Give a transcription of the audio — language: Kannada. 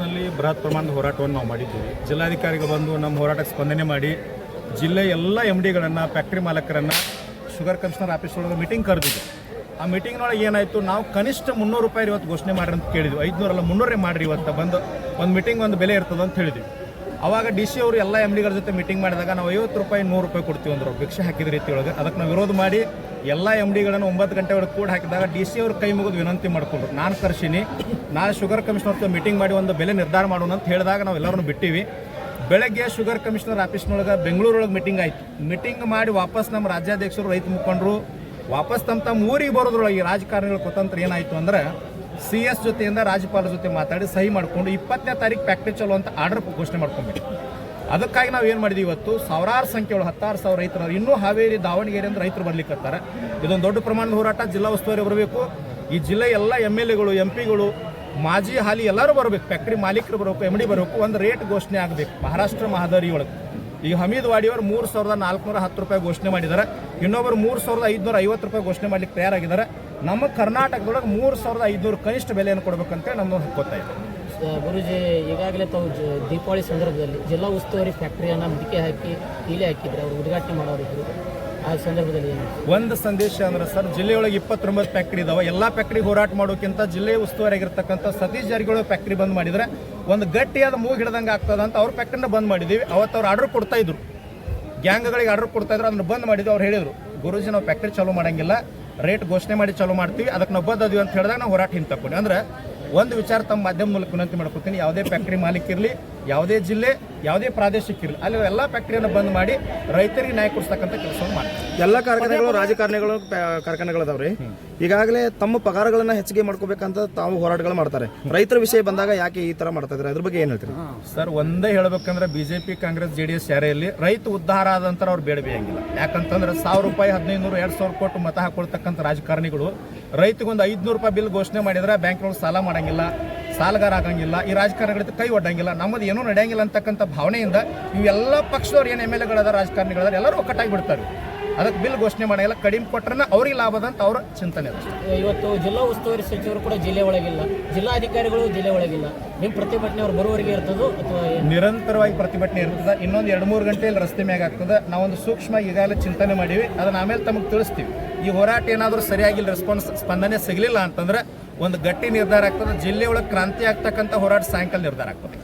ಕಾಂಗ್ರೆಸ್ನಲ್ಲಿ ಬೃಹತ್ ಪ್ರಮಾಣದ ಹೋರಾಟವನ್ನು ನಾವು ಮಾಡಿದ್ದೀವಿ. ಜಿಲ್ಲಾಧಿಕಾರಿಗಳು ಬಂದು ನಮ್ಮ ಹೋರಾಟಕ್ಕೆ ಸ್ಪಂದನೆ ಮಾಡಿ, ಜಿಲ್ಲೆ ಎಲ್ಲ ಎಂ ಡಿಗಳನ್ನು ಫ್ಯಾಕ್ಟ್ರಿ ಮಾಲಕರನ್ನು, ಶುಗರ್ ಕಮಿಷನರ್ ಆಫೀಸ್ ಒಳಗೆ ಮೀಟಿಂಗ್ ಕರೆದಿದ್ದು ಆ ಮೀಟಿಂಗ್ನೊಳಗೆ ಏನಾಯಿತು, ನಾವು ಕನಿಷ್ಠ ಮುನ್ನೂರು ರೂಪಾಯಿ ಇವತ್ತು ಘೋಷಣೆ ಮಾಡ್ರಿ ಅಂತ ಕೇಳಿದ್ವಿ. ಐದುನೂರಲ್ಲ ಮುನ್ನೂರೇ ಮಾಡಿರಿ ಇವತ್ತು ಬಂದು, ಒಂದು ಮೀಟಿಂಗ್ ಒಂದು ಬೆಲೆ ಇರ್ತದೆ ಅಂತ ಹೇಳಿದ್ವಿ. ಅವಾಗ ಡಿ ಸಿ ಅವರು ಎಲ್ಲ ಎಂ ಡಿಗಳ ಜೊತೆ ಮೀಟಿಂಗ್ ಮಾಡಿದಾಗ ನಾವು ಐವತ್ತು ರೂಪಾಯಿ, ನೂರು ರೂಪಾಯಿ ಕೊಡ್ತೀವಿ ಅಂದರು. ಭಿಕ್ಷೆ ಹಾಕಿದ ರೀತಿ ಒಳಗೆ ಅದಕ್ಕೆ ನಾವು ವಿರೋಧ ಮಾಡಿ ಎಲ್ಲ ಎಂ ಡಿಗಳನ್ನು ಒಂಬತ್ತು ಗಂಟೆ ಒಳಗೆ ಕೂಡ ಹಾಕಿದಾಗ ಡಿ ಸಿ ಅವ್ರ ಕೈ ಮುಗಿದು ವಿನಂತಿ ಮಾಡಿಕೊಂಡ್ರು. ನಾನು ಕರ್ಸೀನಿ ನಾನು ಶುಗರ್ ಕಮಿಷನರ್ ಮೀಟಿಂಗ್ ಮಾಡಿ ಒಂದು ಬೆಲೆ ನಿರ್ಧಾರ ಮಾಡೋಣ ಅಂತ ಹೇಳಿದಾಗ ನಾವು ಎಲ್ಲರೂ ಬಿಟ್ಟಿವಿ. ಬೆಳಗ್ಗೆ ಶುಗರ್ ಕಮಿಷನರ್ ಆಫೀಸ್ನೊಳಗೆ ಬೆಂಗಳೂರೊಳಗೆ ಮೀಟಿಂಗ್ ಆಯ್ತು. ಮೀಟಿಂಗ್ ಮಾಡಿ ವಾಪಸ್ ನಮ್ಮ ರಾಜ್ಯಾಧ್ಯಕ್ಷರು, ರೈತ ಮುಖಂಡರು, ವಾಪಸ್ ತಮ್ಮ ತಮ್ಮ ಊರಿಗೆ ಬರೋದ್ರೊಳಗೆ ಈ ರಾಜಕಾರಣಿಗಳ ಕುತಂತ್ರ ಏನಾಯಿತು ಅಂದ್ರೆ ಸಿ ಎಸ್ ಜೊತೆಯಿಂದ ರಾಜ್ಯಪಾಲರ ಜೊತೆ ಮಾತಾಡಿ ಸಹಿ ಮಾಡಿಕೊಂಡು ಇಪ್ಪತ್ತನೇ ತಾರೀಕು ಫ್ಯಾಕ್ಟ್ರಿ ಚಲೋ ಅಂತ ಆರ್ಡರ್ ಘೋಷಣೆ ಮಾಡ್ಕೊಂಡ್ಬಿಟ್ಟು ಅದಕ್ಕಾಗಿ ನಾವು ಏನು ಮಾಡಿದ್ವಿ ಇವತ್ತು? ಸಾವಿರಾರು ಸಂಖ್ಯೆಗಳು ಹತ್ತಾರು ಸಾವಿರ ರೈತರು ಇನ್ನೂ ಹಾವೇರಿ ದಾವಣಗೆರೆಯಿಂದ ರೈತರು ಬರ್ಲಿಕ್ಕತ್ತಾರೆ ಇದೊಂದು ದೊಡ್ಡ ಪ್ರಮಾಣದ ಹೋರಾಟ, ಜಿಲ್ಲಾ ಉಸ್ತುವಾರಿ ಬರಬೇಕು. ಈ ಜಿಲ್ಲೆ ಎಲ್ಲ ಎಂ ಎಲ್ ಎಗಳು, ಎಂ ಪಿಗಳು, ಮಾಜಿ ಹಾಲಿ ಎಲ್ಲರೂ ಬರಬೇಕು. ಫ್ಯಾಕ್ಟ್ರಿ ಮಾಲೀಕರು ಬರಬೇಕು ಎಂ ಡಿ ಬರಬೇಕು. ಒಂದು ರೇಟ್ ಘೋಷಣೆ ಆಗಬೇಕು. ಮಹಾರಾಷ್ಟ್ರ ಮಹಾದಾರಿ ಒಳಗೆ. ಈಗ ಹಮೀದ್ ವಾಡಿಯವರು ಮೂರು ಸಾವಿರದ ನಾಲ್ಕುನೂರ ಹತ್ತು ರೂಪಾಯಿ ಘೋಷಣೆ ಮಾಡಿದ್ದಾರೆ. ಇನ್ನೊಬ್ಬರು ಮೂರು ಸಾವಿರದ ಐದುನೂರ ಐವತ್ತು ರೂಪಾಯಿ ಘೋಷಣೆ ಮಾಡಲಿಕ್ಕೆ ತಯಾರಾಗಿದ್ದಾರೆ. ನಮ್ಮ ಕರ್ನಾಟಕದೊಳಗೆ ಮೂರು ಸಾವಿರದ ಐದುನೂರು ಕನಿಷ್ಠ ಬೆಲೆಯನ್ನು ಕೊಡಬೇಕಂತೇಳಿ ನಮ್ಮ ಇದೆ ಆ, ಗುರೂಜಿ ಈಗಾಗಲೇ ತಾವು ದೀಪಾವಳಿ ಸಂದರ್ಭದಲ್ಲಿ ಜಿಲ್ಲಾ ಉಸ್ತುವಾರಿ ಫ್ಯಾಕ್ಟ್ರಿಯನ್ನು ಮುಡಿಕೆ ಹಾಕಿ ಕೀಲೆ ಹಾಕಿದ್ರೆ ಅವರು ಉದ್ಘಾಟನೆ ಮಾಡೋರಿದ್ರು ಆ ಸಂದರ್ಭದಲ್ಲಿ ಒಂದು ಸಂದೇಶ ಅಂದ್ರೆ ಸರ್ ಜಿಲ್ಲೆಯೊಳಗೆ ಇಪ್ಪತ್ತೊಂಬತ್ತು ಫ್ಯಾಕ್ಟ್ರಿ ಇದಾವೆ. ಎಲ್ಲ ಫ್ಯಾಕ್ಟ್ರಿ ಹೋರಾಟ ಮಾಡೋಕ್ಕಿಂತ ಜಿಲ್ಲೆ ಉಸ್ತುವಾರಿಯಾಗಿರ್ತಕ್ಕಂಥ ಸತೀಶ್ ಜಾರಕಿಹೊಳಿ ಫ್ಯಾಕ್ಟ್ರಿ ಬಂದ್ ಮಾಡಿದ್ರೆ ಒಂದು ಗಟ್ಟಿಯಾದ ಮೂಗು ಹಿಡ್ದಂಗೆ ಆಗ್ತದ ಅಂತ ಅವ್ರ ಫ್ಯಾಕ್ಟ್ರಿನ ಬಂದ್ ಮಾಡಿದ್ದೀವಿ ಅವತ್ತು ಅವ್ರು ಆರ್ಡರ್ ಕೊಡ್ತಾ ಇದ್ರು. ಗ್ಯಾಂಗ್ಗಳಿಗೆ ಆರ್ಡರ್ ಕೊಡ್ತಾ ಇದ್ರು ಅದನ್ನ ಬಂದ್ ಮಾಡಿದ್ವಿ ಅವ್ರು ಹೇಳಿದರು. ಗುರುಜಿ ನಾವು ಫ್ಯಾಕ್ಟ್ರಿ ಚಾಲೂ ಮಾಡಂಗಿಲ್ಲ. ರೇಟ್ ಘೋಷಣೆ ಮಾಡಿ ಚಾಲೂ ಮಾಡ್ತೀವಿ. ಅದಕ್ಕೆ ನಾವು ಅಂತ ಹೇಳಿದಾಗ ನಾವು ಹೋರಾಟ ಹಿಂತಕ್ಕೊಂಡು. ಅಂದ್ರೆ ಒಂದು ವಿಚಾರ ತಮ್ಮ ಮಾಧ್ಯಮ ಮೂಲಕ ವಿನಂತಿ ಮಾಡ್ಕೊತೀನಿ ಯಾವುದೇ ಫ್ಯಾಕ್ಟ್ರಿ ಮಾಲೀಕ ಇರಲಿ, ಯಾವುದೇ ಜಿಲ್ಲೆ ಯಾವುದೇ ಪ್ರಾದೇಶಿಕ ಇರಲಿ. ಅಲ್ಲಿ ಎಲ್ಲ ಫ್ಯಾಕ್ಟ್ರಿಯನ್ನು ಬಂದ್ ಮಾಡಿ ರೈತರಿಗೆ ನ್ಯಾಯ ಕೊಡಿಸ್ತಕ್ಕಂಥ ಕೆಲಸವನ್ನು ಮಾಡ್ತಾರೆ. ಎಲ್ಲ ಕಾರ್ಖಾನೆಗಳು ರಾಜಕಾರಣಿಗಳು ಕಾರ್ಖಾನೆಗಳದಾವ್ರಿ ಈಗಾಗಲೇ ತಮ್ಮ ಪಗಾರಗಳನ್ನ ಹೆಚ್ಚಿಗೆ ಮಾಡ್ಕೋಬೇಕಂತ ತಾವು ಹೋರಾಟಗಳು ಮಾಡ್ತಾರೆ. ರೈತರ ವಿಷಯ ಬಂದಾಗ ಯಾಕೆ ಈ ತರ ಮಾಡ್ತಾ ಇದ್ದಾರೆ? ಅದ್ರ ಬಗ್ಗೆ ಏನು ಹೇಳ್ತೀರಿ? ಸರ್ ಒಂದೇ ಹೇಳ್ಬೇಕಂದ್ರೆ BJP Congress J D S ಯಾರೇ ರೈತ ಉದ್ಧಾರ ಆದಂತರ ಅವ್ರು ಬೇಡಬೇಕಿಲ್ಲ ಯಾಕಂತಂದ್ರೆ ಸಾವಿರ ರೂಪಾಯಿ ಹದಿನೈದು ನೂರು ಎರಡು ಸಾವಿರ ಕೊಟ್ಟು ಮತ ಹಾಕೊಳ್ತಕ್ಕಂಥ ರಾಜಕಾರಣಿಗಳು ರೈತಗೊಂದು ಐದುನೂರು ರೂಪಾಯಿ ಬಿಲ್ ಘೋಷಣೆ ಮಾಡಿದ್ರೆ ಬ್ಯಾಂಕ್ನೊಳಗೆ ಸಾಲ ಮಾಡಂಗಿಲ್ಲ. ಸಾಲಗಾರ ಆಗಂಗಿಲ್ಲ, ಈ ರಾಜಕಾರಣಿಗಳ ಕೈ ಒಡ್ಡಂಗಿಲ್ಲ, ನಮ್ಮದು ಏನೂ ನಡೆಯಂಗಿಲ್ಲ ಅಂತಕ್ಕಂಥ ಭಾವನೆಯಿಂದ ಇವೆಲ್ಲ ಪಕ್ಷದವ್ರು ಏನು ಎಂ ಎಲ್ ಎಗಳದ ರಾಜಕಾರಣಿಗಳಾದ ಎಲ್ಲರೂ ಒಕ್ಕಟ್ಟಾಗಿ ಬಿಡ್ತಾರೆ. ಅದಕ್ಕೆ ಬಿಲ್ ಘೋಷಣೆ ಮಾಡಿಲ್ಲ ಕಡಿಮೆ ಕೊಟ್ಟರೆ ಅವ್ರಿಗೆ ಲಾಭದ ಅಂತ ಅವ್ರ ಚಿಂತನೆ ಇವತ್ತು ಜಿಲ್ಲಾ ಉಸ್ತುವಾರಿ ಸಚಿವರು ಕೂಡ ಜಿಲ್ಲೆ ಒಳಗಿಲ್ಲ. ಜಿಲ್ಲಾಧಿಕಾರಿಗಳು ಜಿಲ್ಲೆ ಒಳಗಿಲ್ಲ. ನಿಮ್ಮ ಪ್ರತಿಭಟನೆ ಅವ್ರು ಬರುವವರೆಗೆ ಇರ್ತದೋ ಅಥವಾ ನಿರಂತರವಾಗಿ ಪ್ರತಿಭಟನೆ ಇರ್ತದೆ. ಇನ್ನೊಂದು ಎರಡು ಮೂರು ಗಂಟೆಯಲ್ಲಿ ರಸ್ತೆ ಮ್ಯಾಗ ಆಗ್ತದೆ. ನಾವೊಂದು ಸೂಕ್ಷ್ಮ ಈಗಾಗಲೇ ಚಿಂತನೆ ಮಾಡೀವಿ. ಅದನ್ನ ಆಮೇಲೆ ತಮಗೆ ತಿಳಿಸ್ತೀವಿ. ಈ ಹೋರಾಟ ಏನಾದರೂ ಸರಿಯಾಗಿ ರೆಸ್ಪಾನ್ಸ್ ಸ್ಪಂದನೆ ಸಿಗಲಿಲ್ಲ ಅಂತಂದ್ರೆ ಒಂದು ಗಟ್ಟಿ ನಿರ್ಧಾರ ಆಗ್ತದೆ. ಜಿಲ್ಲೆ ಒಳಗೆ ಕ್ರಾಂತಿ ಆಗ್ತಕ್ಕಂಥ ಹೋರಾಟ ಸಾಯಂಕಾಲ ನಿರ್ಧಾರ ಆಗ್ತದೆ.